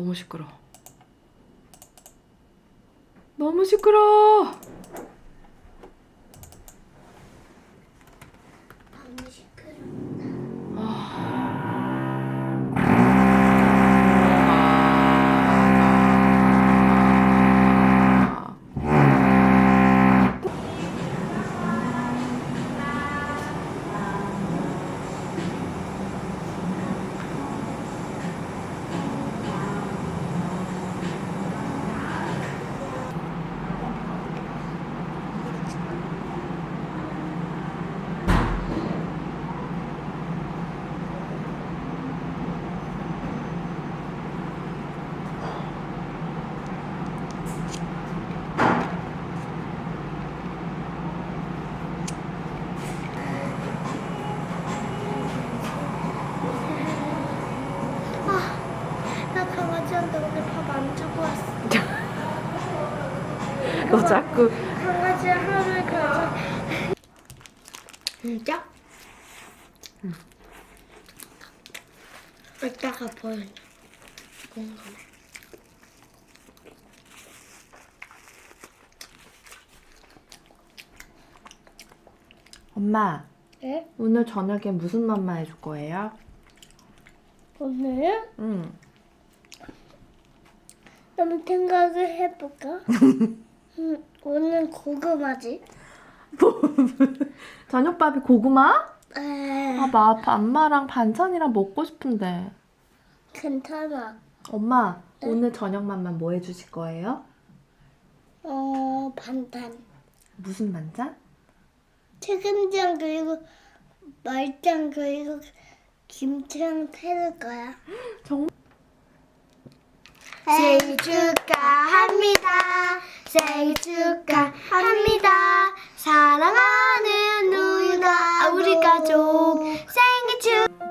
너무 시끄러. 너무 시끄러. 너 자꾸 강아지 하루에 가서 진짜? 응. 이따가 보여줘. 궁금해. 엄마 네? 오늘 저녁에 무슨 맘마 해줄 거예요? 오늘은 응. 좀 생각을 해볼까? 음, 오늘 고구마지? 저녁밥이 고구마? 에, 아, 나 엄마랑 반찬이랑 먹고 싶은데. 괜찮아. 엄마, 오늘 저녁밥만 뭐 해주실 거예요? 어, 반찬. 무슨 반찬? 튀김장 그리고 말장 그리고 김치랑 태울 거야. 정말? 생일 축하합니다. 생일 축하합니다. 사랑하는 누나 우리 가족 생일 축.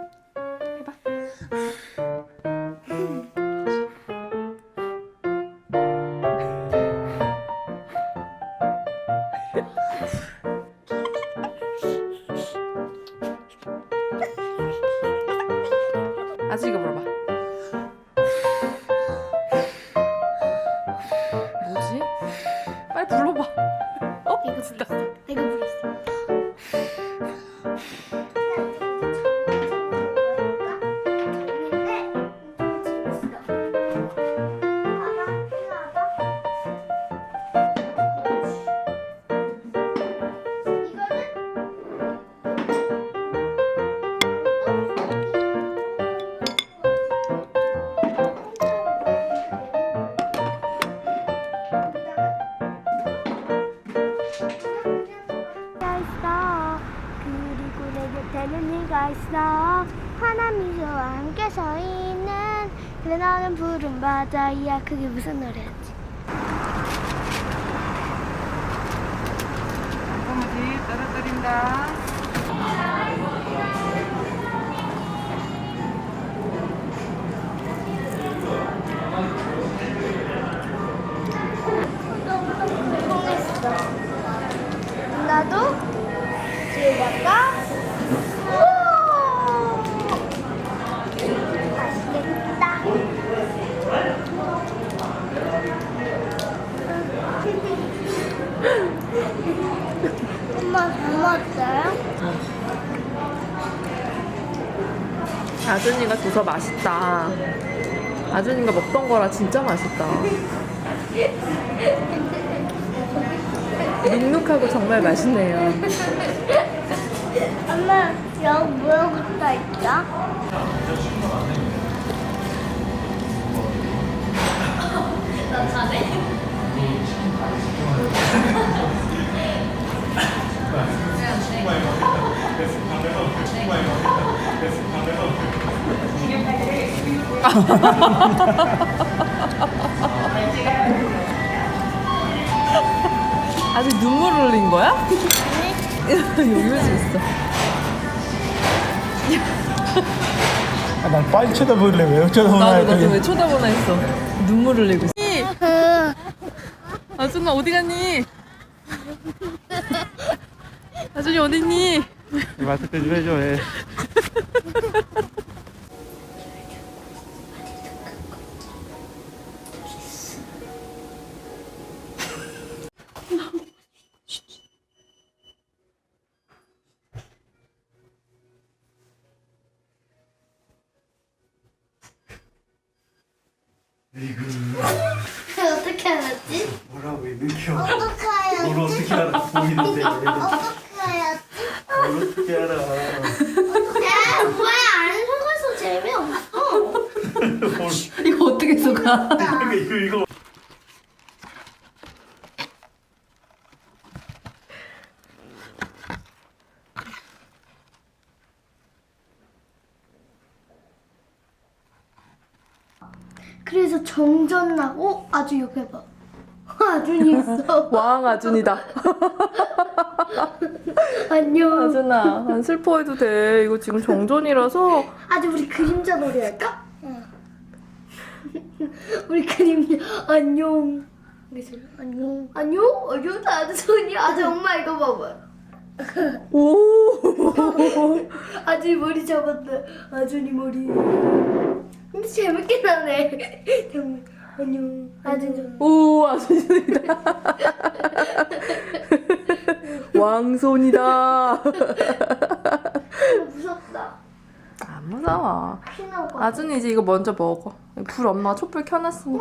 네가 있어 미소와 함께 서 있는 그래 너는 푸른 바다야 그게 무슨 노래였지? 꼬무지 떨어뜨린다. 먹었어요? 아준이가 줘서 맛있다. 아준이가 먹던 거라 진짜 맛있다. 눅눅하고 정말 맛있네요. 엄마 여기 뭐가 있다? 아직 눈물 흘린 거야? 있어. 아, 난 빨리 쳐다보길래 왜 쳐다보나 나도 나도 했더니 왜 쳐다보나 했어. 눈물 흘리고 있어. 아준아 어디 갔니? 아준이 어딨니? 마스크 좀 해줘 해. 어떻게 알아? 야, 뭐야, 안 속아서 재미없어. 뭘. 이거 어떻게 속아? 이거, 이거, 이거. 그래서 정전 나고 아주 옆에 봐. 아준이 있어. 왕 아준이다. 안녕. 아준아, 안 슬퍼해도 돼. 이거 지금 정전이라서. 아주 우리 그림자 놀이 할까? 응. 우리 그림자 안녕. 안녕. 안녕. 안녕. 아주 손이 아주 엄마 이거 봐봐. 오. 아준이 머리 잡았다. 아준이 머리. 근데 나네. 정말 안녕. 아준. 오, 아준이다. 왕손이다. 무섭다. 안 무서워. 아준이 이제 이거 먼저 먹어. 불 엄마가 촛불 켜놨으니.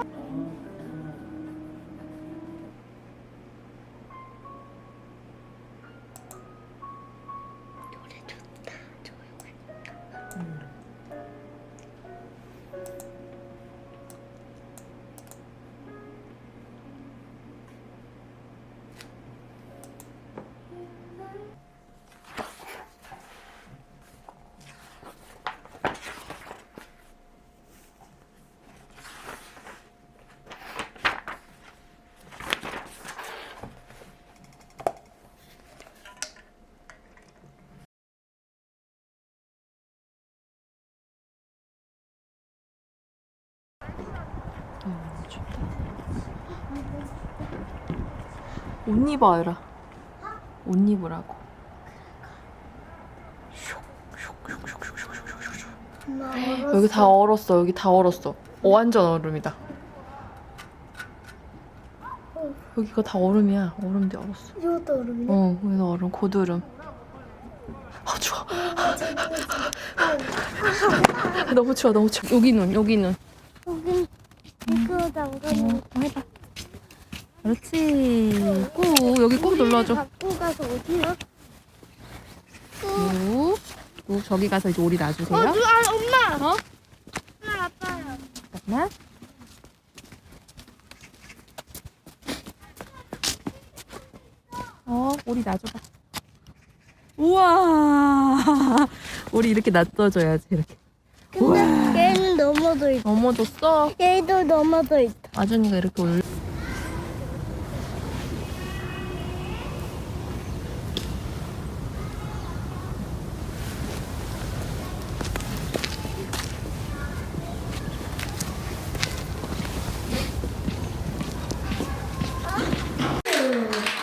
옷 입어라. 옷 입으라고. 엄마 여기 다 얼었어. 여기 다 얼었어. 어, 완전 얼음이다. 여기가 다 얼음이야. 얼음인데 얼었어. 이것도 얼음이네. 어, 여기도 얼음, 고드름. 아, 추워. 너무 추워, 너무 추워. 여기 눈, 여기 눈. 여기 이거 어, 해봐. 그렇지. 꾹, 여기 꾹 눌러줘. 갖고 가서 어디야? 꾹. 꾹, 저기 가서 이제 오리 놔주세요. 어, 누, 아, 엄마. 어? 엄마, 아빠야. 잠깐만. 어, 오리 놔줘봐. 우와. 오리 이렇게 놔둬줘야지, 이렇게. 근데 얘는 넘어져 있. 넘어졌어. 얘도 넘어져 있다. 아준이가 이렇게 올려.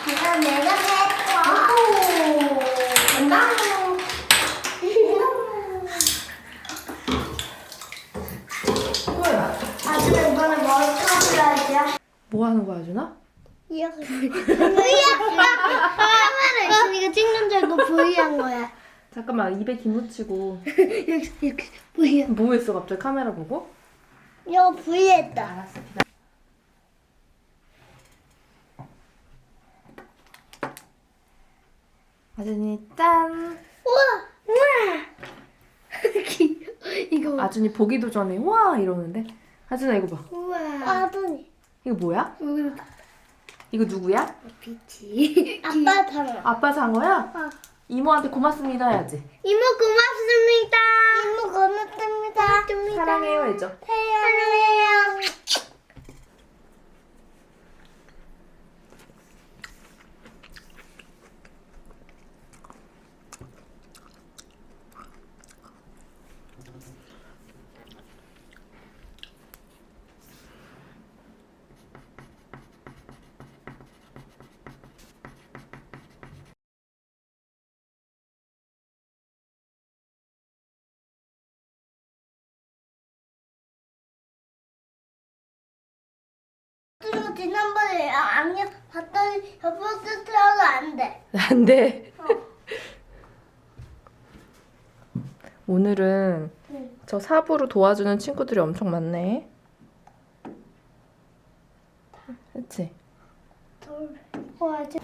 그냥 내가 해. 오, 간다. 아줌마 이번에 뭘 찾아야지? 뭐 하는 거야, 아준아? 이야. 카메라 있으니까 찍는 줄 알고 V한 거야. 잠깐만, 입에 김 묻히고. 이렇게 이렇게 V. 뭐 했어, 갑자기 카메라 보고? 이거 V 했다. 알았어. 아준이 짠. 우와, 우와. 이거 봐. 아준이 보기도 전에 와 이러는데. 아준아 이거 봐. 이거 뭐야? 이거 누구야? 빛이. 아빠 타라. 아빠 상어야? 어. 이모한테 고맙습니다 해야지. 이모 고맙습니다. 이모 고맙습니다. 고맙습니다. 사랑해요 해줘. 사랑해요. 그리고 지난번에 안녕 봤더니 여보 안 돼. 오늘은 네. 저 사부로 도와주는 친구들이 엄청 많네. 그치? 와, 저...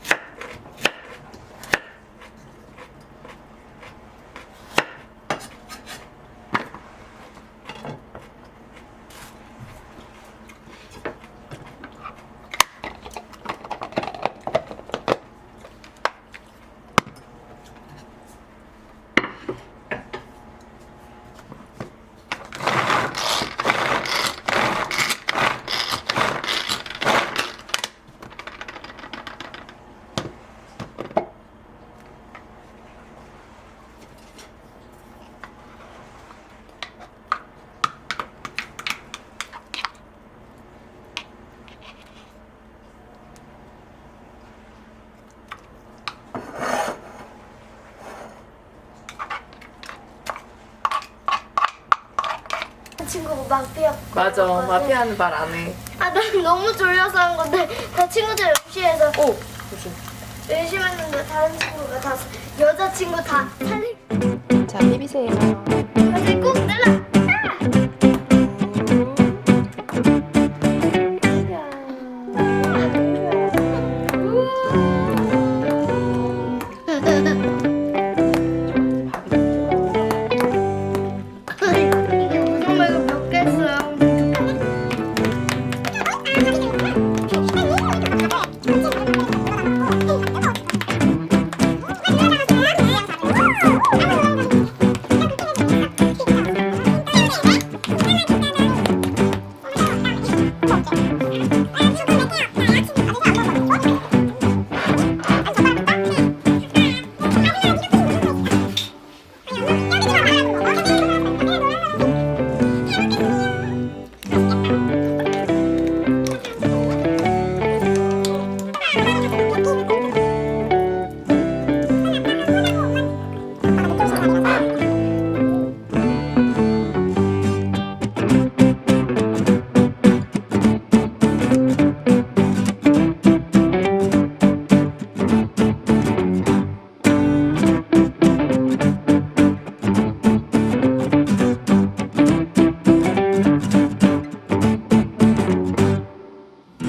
친구가 마피아. 맞아. 거거든. 마피아는 말 안 해. 아, 난 너무 졸려서 한 건데 다 친구들 의시해서 오! 조심. 의심했는데 다른 친구가 다 여자 친구 다 살리. 자, 비비세요. 다들 꼭.